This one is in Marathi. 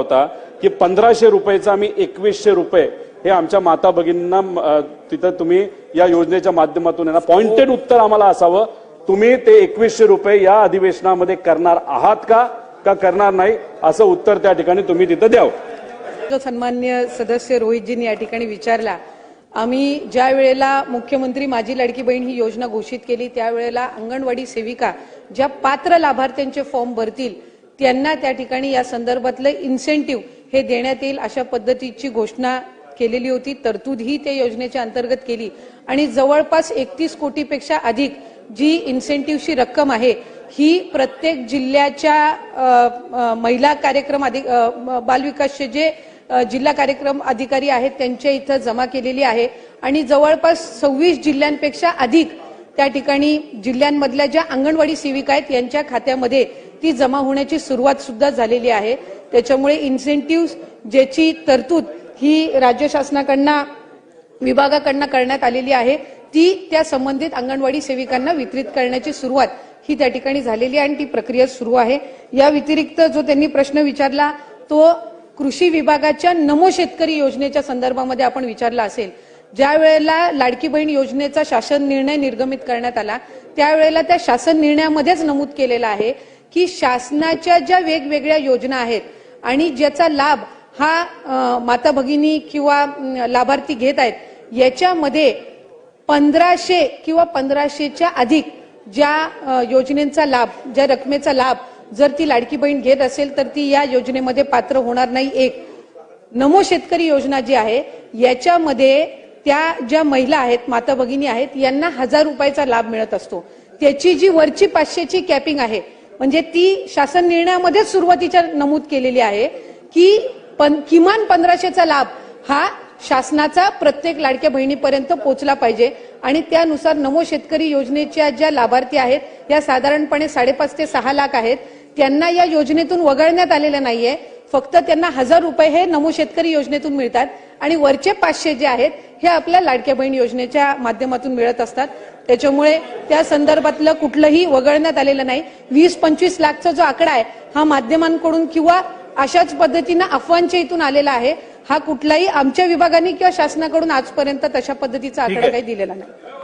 होता की पंधराशे रुपयाचा आम्ही एकवीसशे रुपये हे आमच्या माता भगिनींना तिथं तुम्ही या योजनेच्या माध्यमातून ना पॉइंटेड उत्तर आम्हाला असावं. तुम्ही ते एकवीसशे रुपये या अधिवेशनामध्ये करणार आहात का? का करणार नाही? असं उत्तर त्या ठिकाणी तुम्ही तिथं द्यावं. जो सन्मान्य सदस्य रोहितजींनी या ठिकाणी विचारला आम्ही ज्या वेळेला मुख्यमंत्री माझी लाडकी बहीण ही योजना घोषित केली त्यावेळेला अंगणवाडी सेविका ज्या पात्र लाभार्थ्यांचे फॉर्म भरतील त्यांना त्या ठिकाणी या संदर्भातलं इन्सेंटिव्ह हे देण्यात येईल अशा पद्धतीची घोषणा केलेली होती. तरतूद ही त्या योजनेच्या अंतर्गत केली. आणि जवळपास एकतीस कोटीपेक्षा अधिक जी इन्सेंटिव्हची रक्कम आहे ही प्रत्येक जिल्ह्याच्या महिला कार्यक्रम अधिक बालविकासचे जे जिल्हा कार्यक्रम अधिकारी आहेत त्यांच्या इथं जमा केलेली आहे. आणि जवळपास सव्वीस जिल्ह्यांपेक्षा अधिक त्या ठिकाणी जिल्ह्यांमधल्या ज्या अंगणवाडी सेविका आहेत यांच्या खात्यामध्ये ती जमा होण्याची सुरुवात सुद्धा झालेली आहे. त्याच्यामुळे इन्सेंटिव्ह ज्याची तरतूद ही राज्य शासनाकडनं विभागाकडनं करण्यात आलेली आहे ती त्या संबंधित अंगणवाडी सेविकांना वितरित करण्याची सुरुवात ही त्या ठिकाणी झालेली आहे आणि ती प्रक्रिया सुरू आहे. या व्यतिरिक्त जो त्यांनी प्रश्न विचारला तो कृषी विभागाच्या नमो शेतकरी योजनेच्या संदर्भामध्ये आपण विचारला असेल. ज्या वेळेला लाडकी बहीण योजनेचा शासन निर्णय निर्गमित करण्यात आला त्यावेळेला त्या शासन निर्णयामध्येच नमूद केलेलं आहे. की शासनाच्या ज्या वेगवेगळ्या योजना आहेत आणि ज्याचा लाभ हा माता भगिनी किंवा लाभार्थी घेत आहेत याच्यामध्ये पंधराशे किंवा पंधराशेच्या अधिक ज्या योजनेचा लाभ ज्या रकमेचा लाभ जर ती लाडकी बहीण घेत असेल तर ती या योजनेमध्ये पात्र होणार नाही. एक नमो शेतकरी योजना जी आहे याच्यामध्ये त्या ज्या महिला आहेत माता भगिनी आहेत यांना हजार रुपयाचा लाभ मिळत असतो. त्याची जी वरची पाचशेची कॅपिंग आहे म्हणजे ती शासन निर्णयामध्येच सुरुवातीच्या नमूद केलेली आहे की पन किमान पंधराशेचा लाभ हा शासनाचा प्रत्येक लाडक्या बहिणीपर्यंत पोहोचला पाहिजे. आणि त्यानुसार नमो शेतकरी योजनेच्या ज्या लाभार्थी आहेत या साधारणपणे साडेपाच ते सहा लाख आहेत त्यांना या योजनेतून वगळण्यात आलेलं नाहीये. फक्त त्यांना हजार रुपये हे नमो शेतकरी योजनेतून मिळतात. आणि वरचे पाचशे जे आहेत हे आपल्या लाडक्या बहीण योजनेच्या माध्यमातून मिळत असतात. त्याच्यामुळे त्या संदर्भातलं कुठलंही वगळण्यात आलेलं नाही. वीस पंचवीस लाखचा जो आकडा आहे हा माध्यमांकडून किंवा अशाच पद्धतीनं अफवांच्या इथून आलेला आहे. हा कुठलाही आमच्या विभागाने किंवा शासनाकडून आजपर्यंत तशा पद्धतीचा आकडा. काही दिलेला नाही.